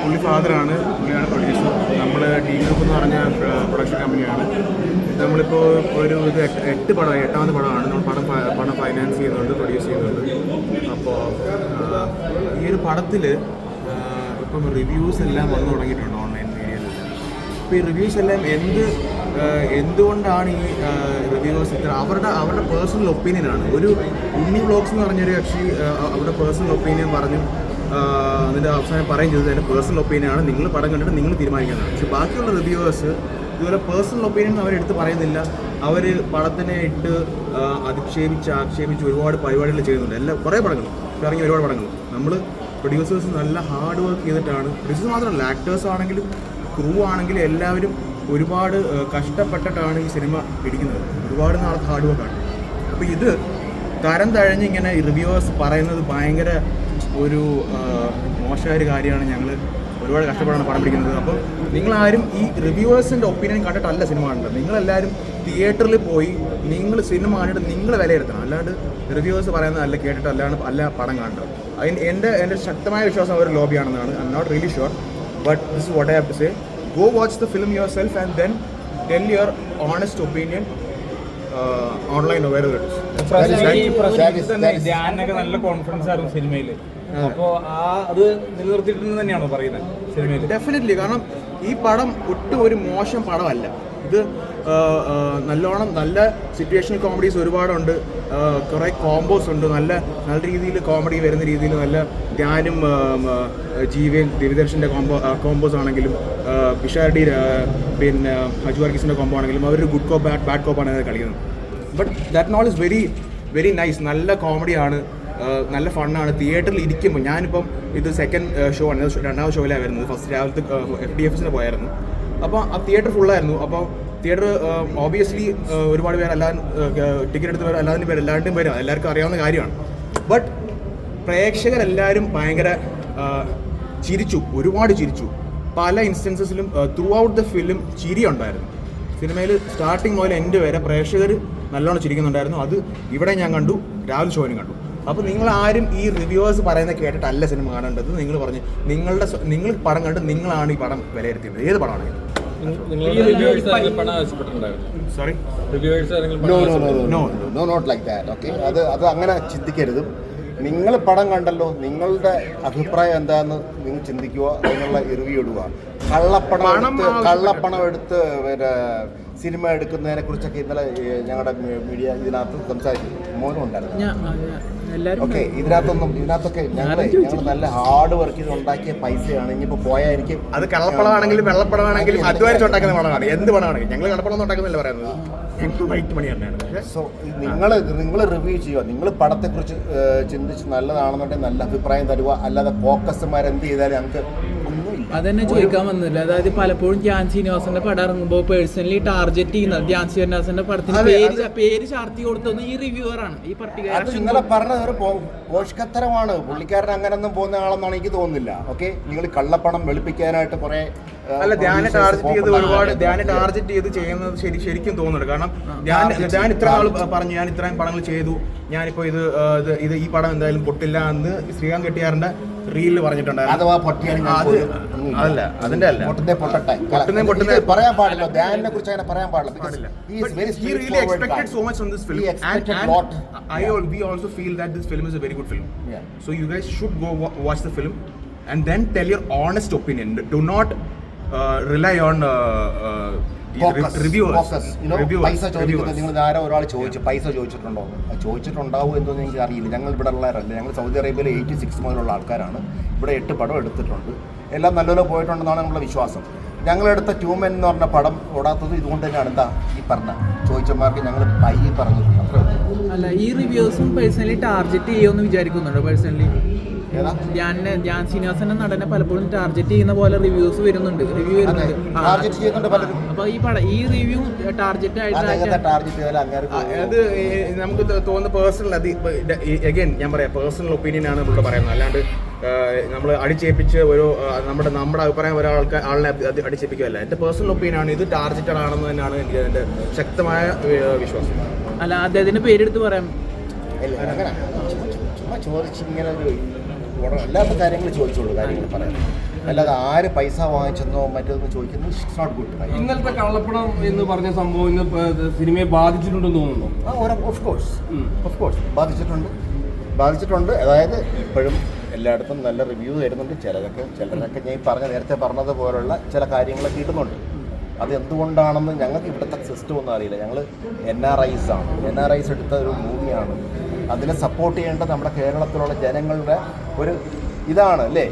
പുള്ളി ഫാദറാണ് പുള്ളിയാണ് പ്രൊഡ്യൂസർ. നമ്മൾ ഡി ഗ്രൂപ്പ് എന്ന് പറഞ്ഞ പ്രൊഡക്ഷൻ കമ്പനിയാണ് നമ്മളിപ്പോൾ ഒരു ഇത് എട്ട് എട്ട് പടമായി എട്ടാമത്തെ പടമാണ്. നമ്മൾ പടം പടം ഫൈനാൻസ് ചെയ്യുന്നുണ്ട് പ്രൊഡ്യൂസ് ചെയ്യുന്നുണ്ട്. അപ്പോൾ ഈ ഒരു പടത്തിൽ ഇപ്പം റിവ്യൂസ് എല്ലാം വന്നു തുടങ്ങിയിട്ടുണ്ട് ഓൺലൈൻ മീഡിയയിൽ അപ്പോൾ ഈ റിവ്യൂസ് എല്ലാം എന്ത് എന്തുകൊണ്ടാണ് ഈ റിവ്യൂസ് ഇത്ര അവരുടെ അവരുടെ പേഴ്സണൽ ഒപ്പീനിയനാണ് ഒരു ഉണ്ണി ബ്ലോഗ്സ് എന്ന് പറഞ്ഞൊരു കക്ഷി അവരുടെ പേഴ്സണൽ ഒപ്പീനിയൻ പറഞ്ഞു അതിന്റെ അവസാനം പറയും ചെയ്തത് എന്റെ പേഴ്സണൽ ഒപ്പീനിയനാണ് നിങ്ങൾ പടം കണ്ടിട്ട് നിങ്ങൾ തീരുമാനിക്കുന്നതാണ് പക്ഷേ ബാക്കിയുള്ള റിവ്യൂവേഴ്സ് ഇതുപോലെ പേഴ്സണൽ ഒപ്പീനിയൻ അവരെടുത്ത് പറയുന്നില്ല. അവർ പടത്തിനെ ഇട്ട് അധിക്ഷേപിച്ച് ആക്ഷേപിച്ച് ഒരുപാട് പരിപാടികൾ ചെയ്യുന്നുണ്ട്. എല്ലാ കുറേ പടങ്ങൾ. ഇറങ്ങിയ ഒരുപാട് പടങ്ങൾ. നമ്മൾ പ്രൊഡ്യൂസേഴ്സ് നല്ല ഹാർഡ് വർക്ക് ചെയ്തിട്ടാണ്. പ്രൊഡ്യൂസേഴ്സ് മാത്രമല്ല ആക്ടേഴ്സ് ആണെങ്കിലും ക്രൂ ആണെങ്കിലും എല്ലാവരും ഒരുപാട് കഷ്ടപ്പെട്ടിട്ടാണ് ഈ സിനിമ പിടിക്കുന്നത്. ഒരുപാട് നാളത്തെ ഹാർഡ് വർക്കാണ് അപ്പോൾ ഇത് തരം തഴഞ്ഞ് ഇങ്ങനെ റിവ്യൂവേഴ്സ് പറയുന്നത് ഭയങ്കര ഒരു മോശമായൊരു കാര്യമാണ് ഞങ്ങൾ ഒരുപാട് കഷ്ടപ്പെടാണ് പടം പിടിക്കുന്നത്. അപ്പോൾ നിങ്ങളാരും ഈ റിവ്യൂവേഴ്സിന്റെ ഒപ്പീനിയൻ കണ്ടിട്ടല്ല സിനിമ കണ്ടത്. നിങ്ങളെല്ലാവരും തിയേറ്ററിൽ പോയി നിങ്ങൾ സിനിമ കണ്ടിട്ട് നിങ്ങൾ വിലയിരുത്തണം. അല്ലാണ്ട് റിവ്യൂവേഴ്സ് പറയുന്നത് അല്ല കേട്ടിട്ട് അല്ലാണ്ട് അല്ല പടം കാണേണ്ടത് അതിന് എന്റെ എന്റെ ശക്തമായ വിശ്വാസം ഒരു ലോബിയാണെന്നാണ്. I'm not really sure but this is what I have to say go watch the film yourself and then tell your honest opinion online available ധ്യാനൊക്കെ നല്ല കോൺഫിഡൻസ് ആയിരുന്നു സിനിമയിൽ അപ്പോ ആ അത് നിലനിർത്തിയിട്ടുണ്ട് തന്നെയാണോ പറയുന്നത് സിനിമയിൽ ഡെഫിനറ്റ്ലി കാരണം ഈ പടം ഒട്ടും ഒരു മോശം പടമല്ല. ഇത് നല്ലോണം നല്ല സിറ്റുവേഷൻ കോമഡീസ് ഒരുപാടുണ്ട്. കുറെ കോംബോസ് ഉണ്ട്. നല്ല നല്ല രീതിയിൽ കോമഡി വരുന്ന രീതിയിൽ നല്ല ആ, ജീവൻ രവിദർശന്റെ കോംബോ കോംബോസ് ആണെങ്കിലും പിഷാരടി പിന്നെ അജു വർഗീസിന്റെ കോംബോ ആണെങ്കിലും അവരൊരു ഗുഡ് കോപ്പ് ബാഡ് കോപ്പാണ് കളിക്കുന്നത്. But that role is very very nice നല്ല കോമഡിയാണ് നല്ല ഫണ്ണാണ് തിയേറ്ററിൽ ഇരിക്കുമ്പോൾ ഞാനിപ്പം ഇത് സെക്കൻഡ് ഷോ ആണ്. രണ്ടാമത് ഷോയിലാണ് വരുന്നത്. ഫസ്റ്റ് രാവിലത്തെ എഫ് ഡി എഫിന് പോയായിരുന്നു. അപ്പോൾ ആ തിയേറ്റർ ഫുള്ളായിരുന്നു അപ്പോൾ തിയേറ്റർ ഓബിയസ്ലി ഒരുപാട് പേര് അല്ലാതെ ടിക്കറ്റ് എടുത്ത് പേര് അല്ലാതെ പേര് എല്ലാവരുടെയും പേര് എല്ലാവർക്കും അറിയാവുന്ന കാര്യമാണ്. ബട്ട് പ്രേക്ഷകരെല്ലാവരും ഭയങ്കര ചിരിച്ചു. ഒരുപാട് ചിരിച്ചു. പല ഇൻസ്റ്റൻസസിലും ത്രൂ ഔട്ട് ദ ഫിലിം ചിരി ഉണ്ടായിരുന്നു സിനിമയിൽ സ്റ്റാർട്ടിങ് മുതൽ എന്റെ വരെ പ്രേക്ഷകർ നല്ലോണം ചിരിക്കുന്നുണ്ടായിരുന്നു. അത് ഇവിടെ ഞാൻ കണ്ടു രാഹുൽ ഷോയിനും കണ്ടു. അപ്പോൾ നിങ്ങൾ ആരും ഈ റിവ്യൂവേഴ്സ് പറയുന്നത് കേട്ടിട്ടല്ല സിനിമ കാണേണ്ടത്. നിങ്ങൾ പറഞ്ഞു നിങ്ങളുടെ നിങ്ങൾ പടം കണ്ട് നിങ്ങളാണ് ഈ പടം വിലയിരുത്തിയത്. ഏത് പടമാണെങ്കിലും ഓക്കെ അത് അത് അങ്ങനെ ചിന്തിക്കരുത്. നിങ്ങൾ പടം കണ്ടല്ലോ നിങ്ങളുടെ അഭിപ്രായം എന്താന്ന് നിങ്ങൾ ചിന്തിക്കുക നിങ്ങളുടെ റിവ്യൂ ഇടുക. കള്ളപ്പണം. കള്ളപ്പണം എടുത്ത് പിന്നെ സിനിമ എടുക്കുന്നതിനെ കുറിച്ചൊക്കെ ഇന്നലെ ഞങ്ങളുടെ മീഡിയ ഇതിനകത്ത് സംസാരിച്ചു. മോനും ഉണ്ടായിരുന്നു. ഓക്കെ ഇതിനകത്തൊന്നും ഇതിനകത്തൊക്കെ ഞങ്ങൾ ഞങ്ങൾ നല്ല ഹാർഡ് വർക്ക് ചെയ്ത് ഉണ്ടാക്കിയ പൈസയാണ്. ഇനിയിപ്പോൾ പോയായിരിക്കും. അത് കള്ളപ്പടമാണെങ്കിലും വെള്ളപ്പടമാണെങ്കിലും അധ്വാനിച്ച് ഉണ്ടാക്കുന്ന പണമാണ്. എന്ത് പണമാണെങ്കിലും. ഞങ്ങൾ കള്ളപ്പടം ഉണ്ടാക്കുന്നല്ല പറയുന്നത്. സോ നിങ്ങൾ നിങ്ങൾ റിവ്യൂ ചെയ്യുക. നിങ്ങൾ പടത്തെക്കുറിച്ച് ചിന്തിച്ച് നല്ലതാണെന്നുണ്ടെങ്കിൽ നല്ല അഭിപ്രായം തരുക. അല്ലാതെ ഫോക്കസ്മാർ എന്ത് ചെയ്താലും ഞങ്ങൾക്ക് അതന്നെ ചോദിക്കാൻ വന്നില്ല. അതായത് പലപ്പോഴും ധ്യാൻ ശ്രീനിവാസന്റെ പടം ഇറങ്ങുമ്പോൾ പേഴ്സണലി ടാർഗറ്റ് ചെയ്യുന്നത് ധ്യാൻ ശ്രീനിവാസന്റെ പടത്തിന് പേര് പേര് ചാർത്തി കൊടുത്തത് ഈ റിവ്യൂവർ ആണ് ഈ പർട്ടിക്കുലർ ഇന്നലെ പറഞ്ഞത് ഒരു പോഷകത്തരമാണ്. പുള്ളിക്കാരൻ അങ്ങനൊന്നും പോകുന്ന ആളെന്നാണ് എനിക്ക് തോന്നുന്നില്ല. ഓക്കെ? നിങ്ങൾ കള്ളപ്പണം വെളുപ്പിക്കാനായിട്ട് കുറെ അല്ല ധ്യാന ടാർഗറ്റ് ചെയ്ത് ഒരുപാട് ധ്യാന ടാർഗറ്റ് ചെയ്ത് ചെയ്യുന്നത് ശരി ശരിക്കും തോന്നുന്നുണ്ട്. കാരണം ഞാൻ ഞാൻ ഇത്ര ആൾ പറഞ്ഞു. ഞാൻ ഇത്രയും പടങ്ങൾ ചെയ്തു. ഞാനിപ്പോൾ ഇത് ഇത് ഇത് ഈ പടം എന്തായാലും പൊട്ടില്ല എന്ന് ശ്രീകാന്ത് കെട്ടിയാറിന്റെ റീലിൽ പറഞ്ഞിട്ടുണ്ടായിരുന്നു. അഥവാ പൊട്ടിയാണ് ആ, അത് അതല്ല അതിന്റെ അല്ല. പൊട്ടുന്നേ പൊട്ടട്ടെ. പൊട്ടുന്നേ പൊട്ടുന്നേ ഇത് പറയാൻ പാടില്ല. ധ്യാനിനെ കുറിച്ച് അങ്ങനെ പാടില്ല. He and, പൈസ ചോദിക്കുന്നത്. നിങ്ങൾ ആരോ ഒരാൾ ചോദിച്ചു. പൈസ ചോദിച്ചിട്ടുണ്ടോ? ചോദിച്ചിട്ടുണ്ടാവും എന്ന് എനിക്ക് അറിയില്ല. ഞങ്ങൾ ഇവിടെ ഉള്ളവരല്ല. ഞങ്ങൾ സൗദി അറേബ്യയിൽ എയ്റ്റി സിക്സ് മുതലുള്ള ആൾക്കാരാണ്. ഇവിടെ എട്ട് പടം എടുത്തിട്ടുണ്ട്. എല്ലാം നല്ലപോലെ പോയിട്ടുണ്ടെന്നാണ് നമ്മുടെ വിശ്വാസം. ഞങ്ങളെടുത്ത ട്യൂമൻ എന്ന് പറഞ്ഞ പടം ഓടാത്തത് ഇതുകൊണ്ട് തന്നെയാണ്. എന്താ ഈ പറഞ്ഞ ചോദിച്ചമാർക്ക് ഞങ്ങൾ പൈ പറഞ്ഞു അല്ല ഈ റിവ്യൂസും പേഴ്സണലി ടാർഗറ്റ് ചെയ്യുമെന്ന് വിചാരിക്കുന്നുണ്ടോ പേഴ്സണലി ഏതാ? ഞാൻ ഞാൻ ശ്രീനിവാസന്റെ നടനെ പലപ്പോഴും ടാർഗറ്റ് ചെയ്യുന്ന പോലെ റിവ്യൂസ് വരുന്നുണ്ട്. റിവ്യൂ വരുന്നുണ്ട്. അപ്പൊ ഈ പടം ഈ റിവ്യൂ ടാർഗറ്റ് ആയിട്ട് അത് നമുക്ക് തോന്നുന്ന പേഴ്സണൽ അത് അഗൈൻ ഞാൻ പറയാം പേഴ്സണൽ ഒപ്പീനിയൻ ആണ് നമ്മൾ പറയുന്നത്. അല്ലാണ്ട് നമ്മൾ അടിച്ചേപ്പിച്ച് ഒരു നമ്മുടെ നമ്മുടെ അഭിപ്രായം ഒരാൾക്ക് ആളിനെ അടിച്ചേപ്പിക്കുകയല്ല എന്റെ പേഴ്സണൽ ഒപ്പീനിയൻ ആണ് ഇത് ടാർഗറ്റഡ് ആണെന്ന് തന്നെയാണ് എനിക്ക് എന്റെ ശക്തമായ വിശ്വാസം. അല്ല അദ്ദേഹത്തിന്റെ പേരെടുത്ത് പറയാം. ചുമ്മാ ചോദിച്ച് ഇങ്ങനെ ഒരു അല്ലാത്ത കാര്യങ്ങൾ ചോദിച്ചോളൂ കാര്യങ്ങൾ പറയാം. അല്ലാതെ ആര് പൈസ വാങ്ങിച്ചെന്നോ മറ്റൊന്ന് ചോദിക്കുന്നത് ഇറ്റ്സ് നോട്ട് ഗുഡ് ഇന്നലത്തെ കള്ളപ്പണം എന്ന് പറഞ്ഞ സംഭവം ഇന്ന് സിനിമയെ ബാധിച്ചിട്ടുണ്ടെന്ന് തോന്നുന്നു. ആ ഓരോ ഓഫ് കോഴ്സ് ഓഫ് കോഴ്സ് ബാധിച്ചിട്ടുണ്ട്. ബാധിച്ചിട്ടുണ്ട്. അതായത് ഇപ്പോഴും എല്ലായിടത്തും നല്ല റിവ്യൂ വരുന്നുണ്ട്. ചിലതൊക്കെ ചിലരൊക്കെ ഞാൻ പറഞ്ഞ നേരത്തെ പറഞ്ഞതുപോലുള്ള ചില കാര്യങ്ങളൊക്കെ ഇടുന്നുണ്ട്. അത് എന്തുകൊണ്ടാണെന്ന് ഞങ്ങൾക്ക് ഇവിടുത്തെ സിസ്റ്റം ഒന്നും അറിയില്ല. ഞങ്ങൾ എൻ ആർ ഐസ് ആണ്. എൻ ആർ ഐസ് എടുത്ത ഒരു മൂവിയാണ് അതിനെ സപ്പോർട്ട് ചെയ്യേണ്ടത് നമ്മുടെ കേരളത്തിലുള്ള ജനങ്ങളുടെ ഒരു ഇതാണ് അല്ലേ?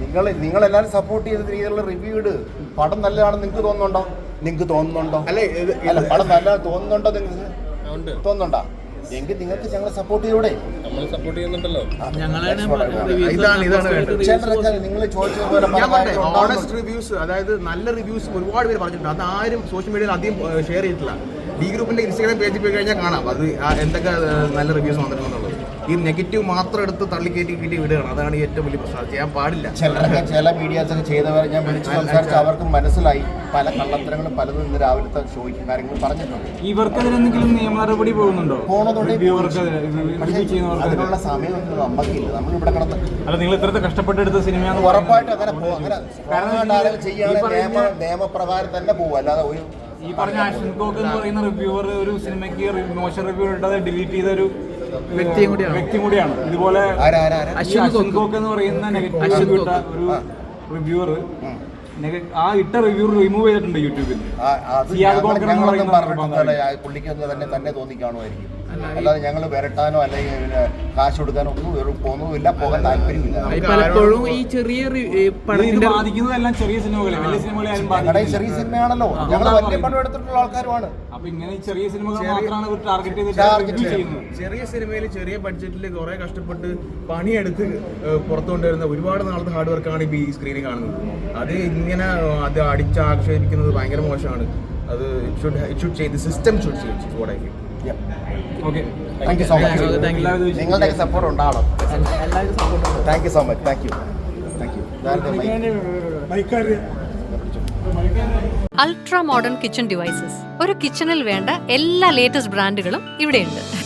നിങ്ങൾ നിങ്ങളെല്ലാവരും സപ്പോർട്ട് ചെയ്ത രീതിയിലുള്ള റിവ്യൂഡ് ഇട് പടം നല്ലതാണെന്ന് നിങ്ങൾക്ക് തോന്നുന്നുണ്ടോ? നിങ്ങൾക്ക് തോന്നുന്നുണ്ടോ? അല്ലേ അല്ല പടം നല്ല തോന്നുന്നുണ്ടോ നിങ്ങൾക്ക് തോന്നുന്നുണ്ടോ? എങ്കിൽ നിങ്ങൾക്ക് ഞങ്ങളെ സപ്പോർട്ട് ചെയ്യൂടെ? നമ്മൾ സപ്പോർട്ട് ചെയ്യുന്നുണ്ടല്ലോ. ഇതാണ് ഇതാണ് വേണ്ടത്. നിങ്ങൾ ഞാൻ പറഞ്ഞേ ഓണസ്റ്റ് റിവ്യൂസ് അതായത് നല്ല റിവ്യൂസ് ഒരുപാട് പേര് പറഞ്ഞിട്ടുണ്ട്. അത് ആരും സോഷ്യൽ മീഡിയയിൽ അധികം ഷെയർ ചെയ്തിട്ടില്ല. ഡി ഗ്രൂപ്പിന്റെ ഇൻസ്റ്റാഗ്രാം പേജിൽ പോയി കഴിഞ്ഞാൽ കാണാം. അത് ആ എന്തൊക്കെ നല്ല റിവ്യൂസ് വന്നിട്ടുണ്ടെന്നുള്ളത്. ഈ നെഗറ്റീവ് മാത്രം എടുത്ത് തള്ളിക്കേറ്റി കിട്ടി വിടുകയാണ്. അതാണ് ഏറ്റവും വലിയ പ്രശ്നം. ചെയ്യാൻ പാടില്ല. ചിലരൊക്കെ ചില മീഡിയാസ് ഒക്കെ ചെയ്തവരെ ഞാൻ വിളിച്ചു സംസാരിച്ച് അവർക്ക് മനസ്സിലായി. പല കള്ളത്തരങ്ങളും പലതും ഇന്ന് രാവിലത്തെ ചോദിക്കും കാര്യങ്ങൾ പറഞ്ഞിട്ടുണ്ട്. ഇവർക്കെതിരെ എന്തെങ്കിലും നിയമ നടപടി പോകുന്നുണ്ടോ? അതിനുള്ള സമയമൊന്നും നമ്മക്കില്ല. നമ്മൾ ഇവിടെ കിടന്ന് അല്ല നിങ്ങൾ ഇത്രത്തെ കഷ്ടപ്പെട്ടെടുത്ത സിനിമയാന്ന് ഉറപ്പായിട്ടും അങ്ങനെ പോകും അങ്ങനെ ചെയ്യുകയാണെങ്കിൽ നിയമപ്രകാരം തന്നെ പോകും അല്ലാതെ ഒരു ഈ പറഞ്ഞ ആഷൻ കോക്ക് എന്ന് പറയുന്ന റിവ്യൂവർ ഒരു സിനിമയ്ക്ക് മോശം റിവ്യൂ ഇട്ടത് ഡിലീറ്റ് ചെയ്ത ഒരു വ്യക്തിയും കൂടിയാണ്. വ്യക്തി കൂടിയാണ്. ഇതുപോലെ അശ്വിൻ അശ്വിൻ കോക്ക്. എന്ന് പറയുന്ന നെഗറ്റീവ് ഇട്ട ഒരു ആ. റിവ്യൂവർ ആ ഇട്ട റിവ്യൂ റിമൂവ് ചെയ്തിട്ടുണ്ട് യൂട്യൂബിൽ. പുള്ളിക്കൊന്നും തന്നെ തന്നെ തോന്നി കാണുമായിരിക്കും അല്ല, ഈ- അല്ലാതെ ഞങ്ങൾ വരട്ടാനോ അല്ലെങ്കിൽ പിന്നെ കാശ് കൊടുക്കാനോ ഒന്നും ഒരു പോകുന്നതുമില്ല പോകാൻ താല്പര്യമില്ല. പലപ്പോഴും ഈ ചെറിയ ബാധിക്കുന്നതെല്ലാം ചെറിയ സിനിമകളെ വലിയ സിനിമകളെ ആരും ഞങ്ങളുടെ ഈ ചെറിയ സിനിമയാണല്ലോ. ഞങ്ങൾ വലിയ പണം എടുത്തിട്ടുള്ള ആൾക്കാരുമാണ്. അപ്പൊ ഇങ്ങനെ ഈ ചെറിയ സിനിമകൾ മാത്രമാണ് ഇവർ ടാർഗറ്റ് ചെയ്തിട്ട് റിവ്യൂ ചെയ്യുന്നത്. ചെറിയ സിനിമയിൽ ചെറിയ ബഡ്ജറ്റിൽ കുറെ കഷ്ടപ്പെട്ട് പണിയെടുത്ത് പുറത്തു കൊണ്ടുവരുന്ന ഒരുപാട് നാളത്തെ ഹാർഡ് വർക്കാണ് ഇപ്പൊ ഈ സ്ക്രീനിൽ കാണുന്നത്. അത് ഇങ്ങനെ അത് അടിച്ചാക്ഷേപിക്കുന്നത് ഭയങ്കര മോശമാണ്. അത് ഇറ്റ് ഷുഡ് ഇറ്റ് ഷുഡ് ചെയ്ത് system should what I feel thank you so. Much നിങ്ങളുടെ സപ്പോർട്ട് ഉണ്ടാവണം. Thank you so much thank you thank you ultra modern kitchen devices ഒരു കിച്ചണിൽ വേണ്ട എല്ലാ ലേറ്റസ്റ്റ് ബ്രാൻഡുകളും ഇവിടെയുണ്ട്.